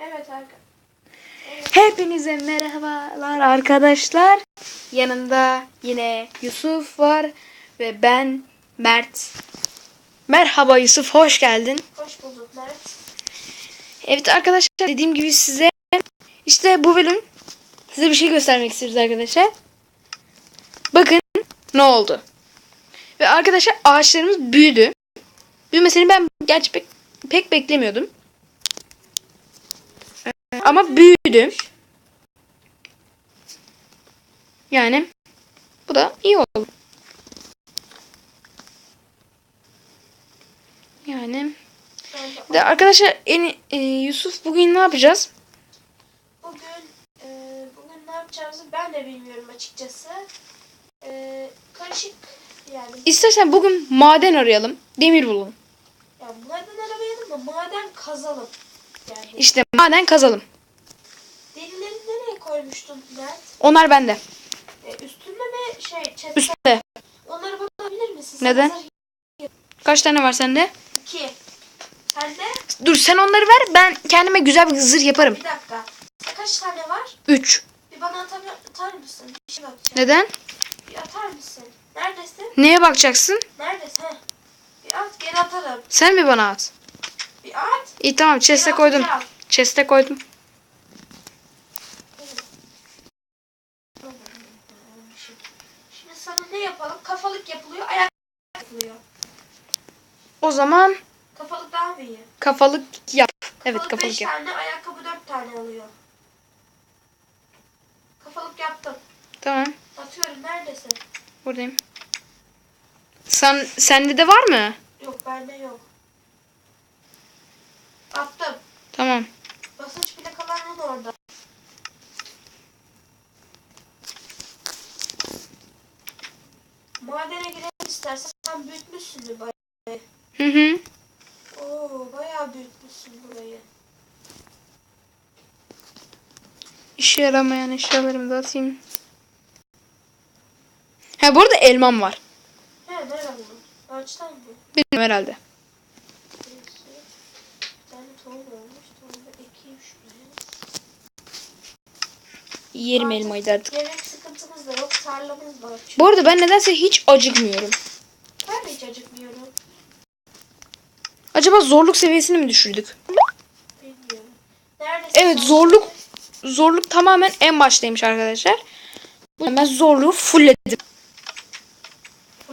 Evet arkadaşlar. Hepinize merhabalar arkadaşlar. Yanımda yine Yusuf var ve ben Mert. Merhaba Yusuf, hoş geldin. Hoş bulduk Mert. Evet arkadaşlar dediğim gibi size işte bu bölüm size bir şey göstermek istiyoruz arkadaşlar. Bakın ne oldu. Ve arkadaşlar ağaçlarımız büyüdü. Büyümesini ben gerçi pek, pek beklemiyordum. Ama büyüdü. Yani bu da iyi oldu. Yani de arkadaşlar en, e, Yusuf bugün ne yapacağız? Bugün e, bugün ne yapacağımızı ben de bilmiyorum açıkçası. E, karışık yani. İstersen bugün maden arayalım. Demir bulalım. Ya maden aramayalım da maden kazalım. Yani İşte maden kazalım. derileri nereye koymuştun Mert? Onlar bende. E, üstünde mi şey çatıda? Üstte. Onları bana alabilir misin? Neden? Sana Kaç tane var sende? İki. Sen de Dur sen onları ver. Ben kendime güzel bir zırh yaparım. bir dakika. Kaç tane var? 3. Bir bana atar, atar mısın? Bir şey bakacağım. Neden? Bir atar mısın? Neredesin? Neye bakacaksın? Neredesin? Bir at geri atarım. Sen mi bana at? Bir at. İyi tamam chest'e koydum. Chest'e koydum. Şimdi sana ne yapalım? Kafalık yapılıyor, ayak yapılıyor. O zaman Kafalık daha mı iyi? kafalık yap. Evet Kafalık 5 yap. tane, ayakkabı 4 tane alıyor. Kafalık yaptım. Tamam. Atıyorum, neredesin? Buradayım. Sen sende de var mı? Yok, bende yok. Attım. Tamam. Basınç plakalarının orada. Madene girelim istersen. Sen büyütmüşsün bayağı. Hı hı. Oo, bayağı büyütmüşsün burayı. İşe yaramayan eşyalarımı da atayım. Ha burada elmam var. He, nerede bu? Ağaçtan mı? Bilmiyorum herhalde. Birisi. Bir tane tohum olmuş. Tohumu da ekeyim şuraya. Yerim elmayı da artık. Yemek sıkıntımız da yok. Tarlamız var. Bu arada ben nedense hiç acıkmıyorum. Ben de hiç acıkmıyorum. Acaba zorluk seviyesini mi düşürdük? Bilmiyorum. Neredesin? Evet zorluk zorluk tamamen en baştaymış arkadaşlar. Bu Ben zorluğu fullledim.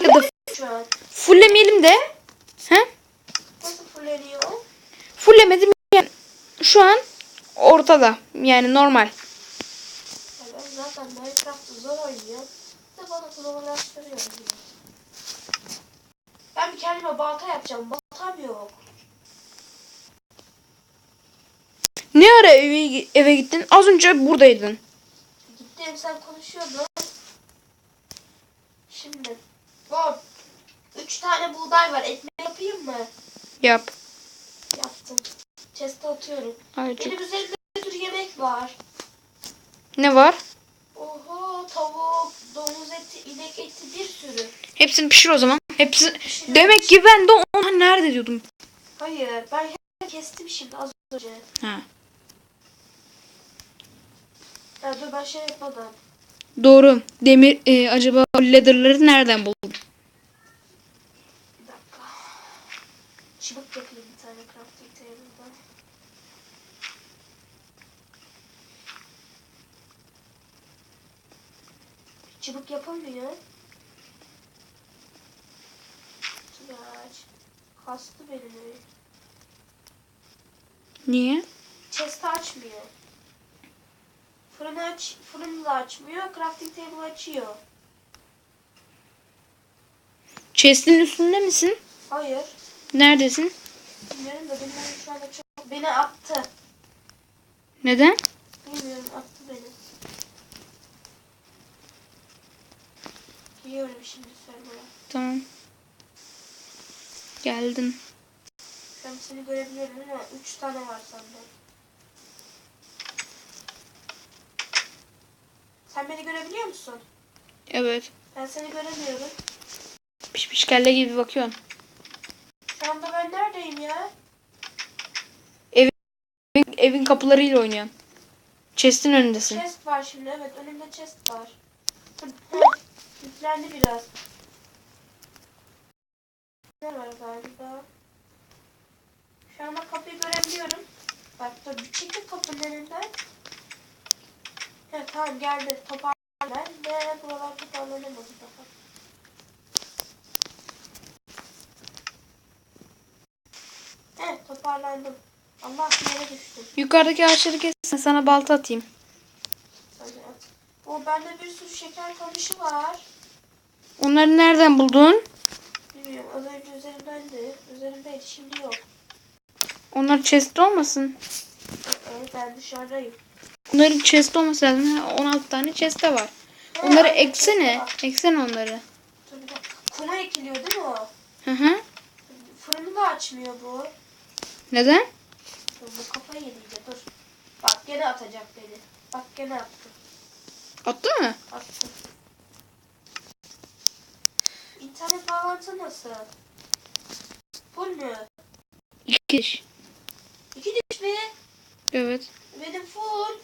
Ya da fulllemeyelim de he? Nasıl fulleniyor? Fulllemedim yani şu an ortada. Yani normal. Ben Minecraft'ı zor oynuyorum. De bana zorlaştırıyor. Ben bir kendime balta yapacağım. Baltam yok. Ne ara eve, eve gittin? Az önce buradaydın. Gittim sen konuşuyordun. Şimdi. Hop. Üç tane buğday var. Ekmek yapayım mı? Yap. Yaptım. Chest'e atıyorum. Ayrıca. Benim üzerimde bir sürü yemek var. Ne var? Oho tavuk, domuz eti, inek eti bir sürü. Hepsini pişir o zaman. Hepsi Pişirelim. Demek ki ben de ona nerede diyordum. Hayır ben kestim şimdi az önce. Ha. Ya dur ben şey yapmadım. Doğru. Demir e, acaba leather'ları nereden buldun? Bir dakika. Çubuk yapayım bir tane crafting table'da. Çubuk yapamıyor. Tulaç. Kastı beni. Niye? Chest'i açmıyor. Fırını aç, fırını da açmıyor. Crafting table açıyor. Chest'in üstünde misin? Hayır. Neredesin? Bilmiyorum da benim şu anda çok... Beni attı. Neden? Bilmiyorum attı beni. Giriyorum şimdi server'a. Tamam. Geldim. Ben seni görebiliyorum ama 3 tane var sende. Sen beni görebiliyor musun? Evet. Ben seni göremiyorum. Piş piş kelle gibi bakıyorsun. Şu anda ben neredeyim ya? evin, evin kapılarıyla oynuyorsun. Chest'in önündesin. Chest var şimdi evet önümde chest var. Yüklendi biraz. Ne var galiba? Şu anda kapıyı görebiliyorum. Bak dur bir çekil kapının önünden. Evet tamam geldi toparlan ve buralar toparlanamadı daha. Evet toparlandım. Allah yere düştüm. Yukarıdaki ağaçları kes. Sana balta atayım. O bende bir sürü şeker kamışı var. Onları nereden buldun? Bilmiyorum az önce üzerimdeydi. Üzerimdeydi şimdi yok. Onlar chest olmasın. Evet ben dışarıdayım. Onların chest olması lazım. Ha, 16 tane chest de var. Onları Ha, evet, eksene. Eksene onları. Dur bir dakika. Kuma ekiliyor değil mi o? Hı hı. Fırını da açmıyor bu. Neden? Dur, bu kafayı yedi iyice dur. Bak gene atacak beni. Bak gene attı. Attı mı? Attı. İnternet bağlantı nasıl? Full mü? İki diş. İki diş mi? Evet. Benim full.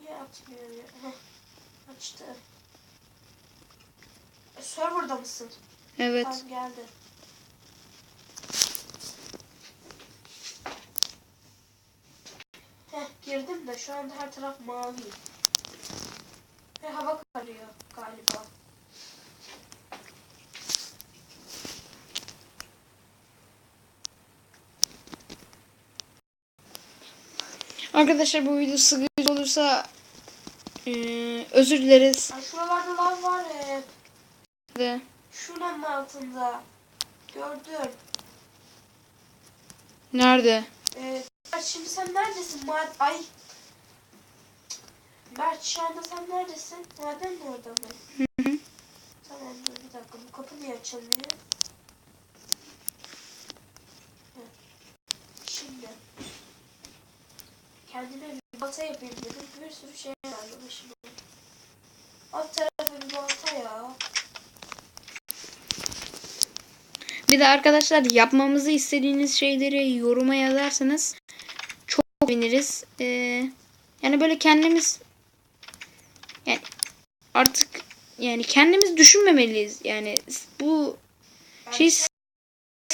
Niye atmıyor ya? Heh, açtı. E, serverda mısın? Evet. Tamam geldi. Heh girdim de şu anda her taraf mavi. Ve hava kararıyor galiba. Arkadaşlar bu video sıkıcı olursa eee, özür dileriz. Ay şuralarda lav var hep. De. Şuranın altında. Gördüm. Nerede? Mert, şimdi sen neredesin? Ma Ay. Mert şu anda sen neredesin? Maden mi orada mı? Hı hı. Tamam dur bir dakika. Bu kapı niye açılmıyor? Şimdi. Kendime bir balta yapayım dedim. Bir sürü şey vardı başıma. Alt tarafa bir balta ya. Bir de arkadaşlar yapmamızı istediğiniz şeyleri yoruma yazarsanız çok seviniriz. Eee, yani böyle kendimiz yani artık yani kendimiz düşünmemeliyiz. Yani bu Yani şey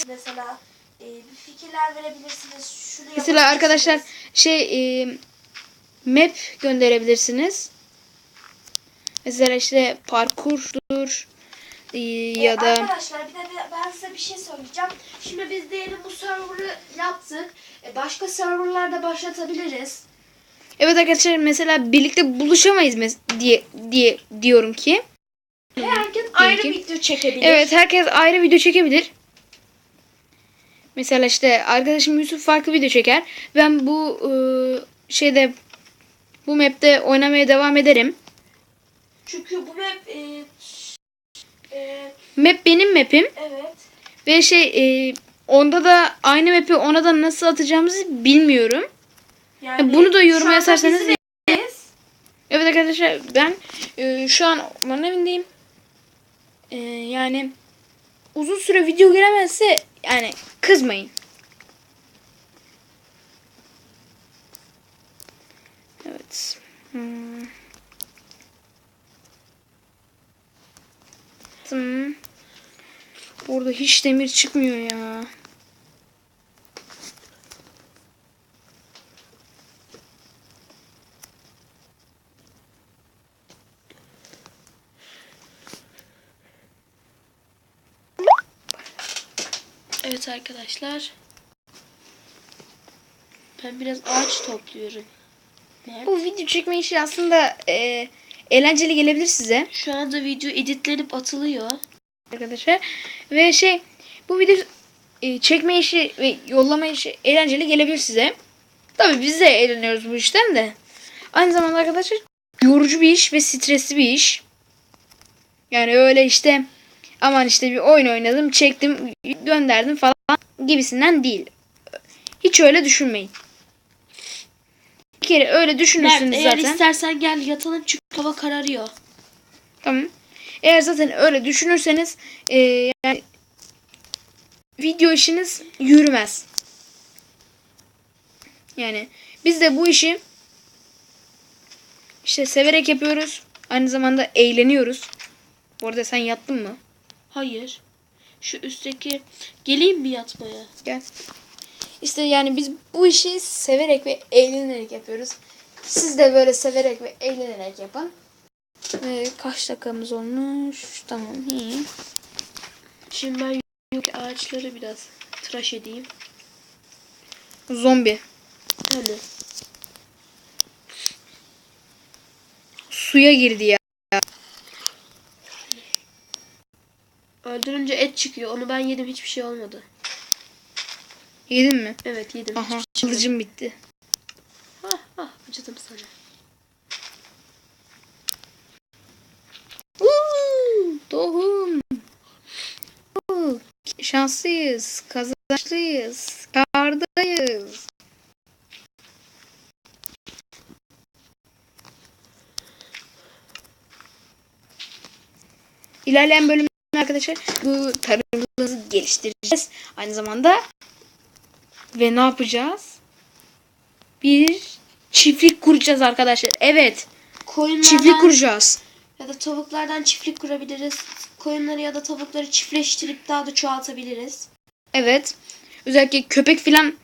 Mesela e, bir fikirler verebilirsiniz. Şunu Mesela arkadaşlar şey e, map gönderebilirsiniz. Mesela işte parkurdur e, ya E, da Arkadaşlar bir de ben size bir şey söyleyeceğim. Şimdi biz diyelim bu server'ı yaptık. E, başka serverlarda başlatabiliriz. evet arkadaşlar mesela birlikte buluşamayız mes- diye diye diyorum ki. Herkes ayrı ki- video çekebilir. Evet herkes ayrı video çekebilir. Mesela işte arkadaşım Yusuf farklı video çeker. Ben bu e, şeyde bu map'te oynamaya devam ederim. Çünkü bu map e, e, Map benim map'im. evet. Ve şey e, onda da aynı map'i ona da nasıl atacağımızı bilmiyorum. Yani Bunu da yoruma yazarsanız. Evet arkadaşlar ben e, şu an onların evindeyim. E, yani uzun süre video gelemezse yani kızmayın. Evet. Hmm. Tamam. Orada hiç demir çıkmıyor ya. Evet arkadaşlar. Ben biraz ağaç topluyorum. Bu video çekme işi aslında e, eğlenceli gelebilir size. Şu anda video editlenip atılıyor. arkadaşlar. Ve şey bu video e, çekme işi ve yollama işi eğlenceli gelebilir size. Tabii biz de eğleniyoruz bu işten de. Aynı zamanda arkadaşlar yorucu bir iş ve stresli bir iş. Yani öyle işte aman işte bir oyun oynadım, çektim, gönderdim falan gibisinden değil. Hiç öyle düşünmeyin. Bir kere öyle düşünürsünüz eğer zaten. istersen gel yatalım çünkü hava kararıyor. Tamam. Eğer zaten öyle düşünürseniz e, yani video işiniz yürümez. Yani biz de bu işi işte severek yapıyoruz. Aynı zamanda eğleniyoruz. Bu arada sen yattın mı? Hayır. Şu üstteki geleyim mi yatmaya? Gel. İşte yani biz bu işi severek ve eğlenerek yapıyoruz. Siz de böyle severek ve eğlenerek yapın. Ee, kaç dakikamız olmuş? Tamam iyi. Şimdi ben yukarı ağaçları biraz tıraş edeyim. Zombi. Hani? Suya girdi ya. Öldürünce et çıkıyor. Onu ben yedim hiçbir şey olmadı. Yedin mi? Evet yedim. Aha hiçbir şey kılıcım bitti. Ah ah acıdım sana. Tohum. Şanslıyız. Kazançlıyız. Kardayız. İlerleyen bölümlerde arkadaşlar bu tarımımızı geliştireceğiz. Aynı zamanda ve ne yapacağız? Bir çiftlik kuracağız arkadaşlar. Evet. Koyunlardan Çiftlik kuracağız. Ya da tavuklardan çiftlik kurabiliriz. Koyunları ya da tavukları çiftleştirip daha da çoğaltabiliriz. Evet. Özellikle köpek filan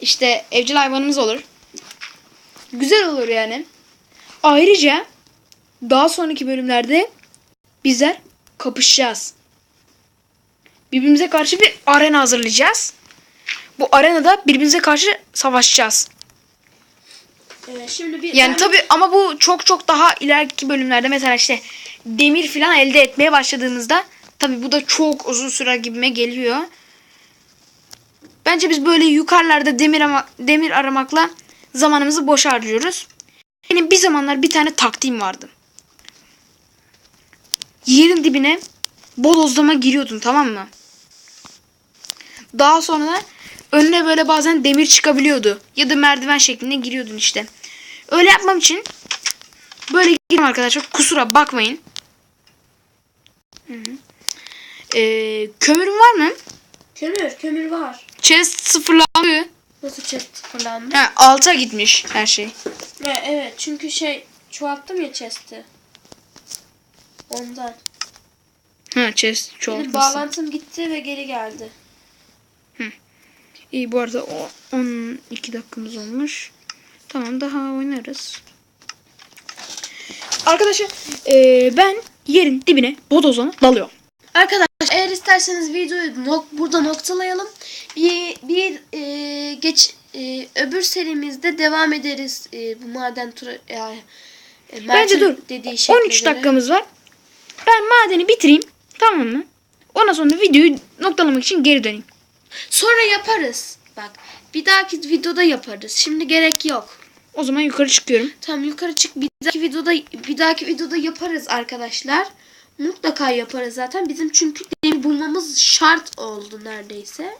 işte evcil hayvanımız olur. Güzel olur yani. Ayrıca daha sonraki bölümlerde bizler kapışacağız. Birbirimize karşı bir arena hazırlayacağız. Bu arenada birbirimize karşı savaşacağız. Evet, şimdi bir Yani ben- tabi ama bu çok çok daha ileriki bölümlerde mesela işte demir filan elde etmeye başladığımızda tabi bu da çok uzun süre gibime geliyor. Bence biz böyle yukarılarda demir ama, demir aramakla zamanımızı boş harcıyoruz. Benim bir zamanlar bir tane taktiğim vardı. Yerin dibine bodozlama giriyordun tamam mı? Daha sonra önüne böyle bazen demir çıkabiliyordu. Ya da merdiven şeklinde giriyordun işte. Öyle yapmam için böyle girdim arkadaşlar. Kusura bakmayın. Hı hı. Ee, kömürün var mı? kömür, kömür var. Chest sıfırlandı. Nasıl chest fırlandı? Ha, alta gitmiş her şey. Ha, evet, çünkü şey çoğalttım ya chest'i. Ondan. Ha chest Benim çoğaltmışsın. bağlantım gitti ve geri geldi. İyi bu arada o 12 dakikamız olmuş. Tamam daha oynarız. Arkadaşlar ee, ben yerin dibine bodozlama dalıyorum. Arkadaşlar eğer isterseniz videoyu nok- burada noktalayalım. Bir, bir e, geç e, öbür serimizde devam ederiz e, bu maden tura yani e, Bence dur. dediği şekle 13 göre. dakikamız var. Ben madeni bitireyim. Tamam mı? Ondan sonra videoyu noktalamak için geri döneyim. Sonra yaparız. Bak bir dahaki videoda yaparız. Şimdi gerek yok. O zaman yukarı çıkıyorum. Tamam yukarı çık. Bir dahaki videoda bir dahaki videoda yaparız arkadaşlar. Mutlaka yaparız zaten. Bizim çünkü demir bulmamız şart oldu neredeyse.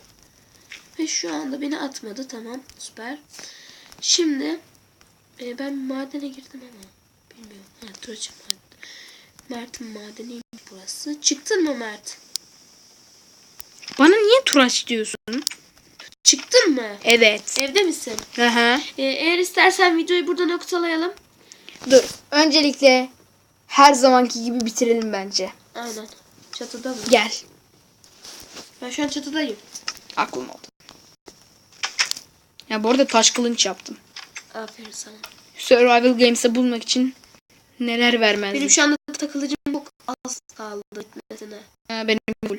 Ve şu anda beni atmadı. Tamam süper. Şimdi e, ben madene girdim ama bilmiyorum. Ha, dur açayım maden. Mert'in madeniymiş burası. Çıktın mı Mert? Bana niye turaç diyorsun? Çıktın mı? Evet. Evde misin? Aha. E, eğer istersen videoyu burada noktalayalım. Dur. Öncelikle her zamanki gibi bitirelim bence. Aynen. Çatıda mı? Gel. Ben şu an çatıdayım. Aklım oldu. Ya bu arada taş kılınç yaptım. Aferin sana. Survival Games'e bulmak için neler vermezdim. Benim şu anda takılıcım çok az kaldı. Ha, benim full.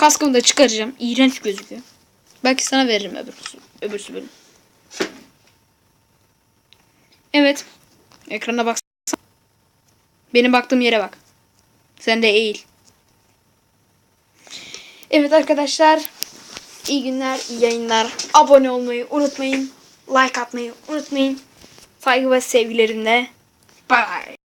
Kaskımı da çıkaracağım. İğrenç gözüküyor. Belki sana veririm öbürsü, öbürsü bölüm. Evet. Ekrana baksana. Benim baktığım yere bak. Sen de eğil. Evet arkadaşlar. İyi günler, iyi yayınlar. Abone olmayı unutmayın. Like atmayı unutmayın. Saygı ve sevgilerimle. Bye.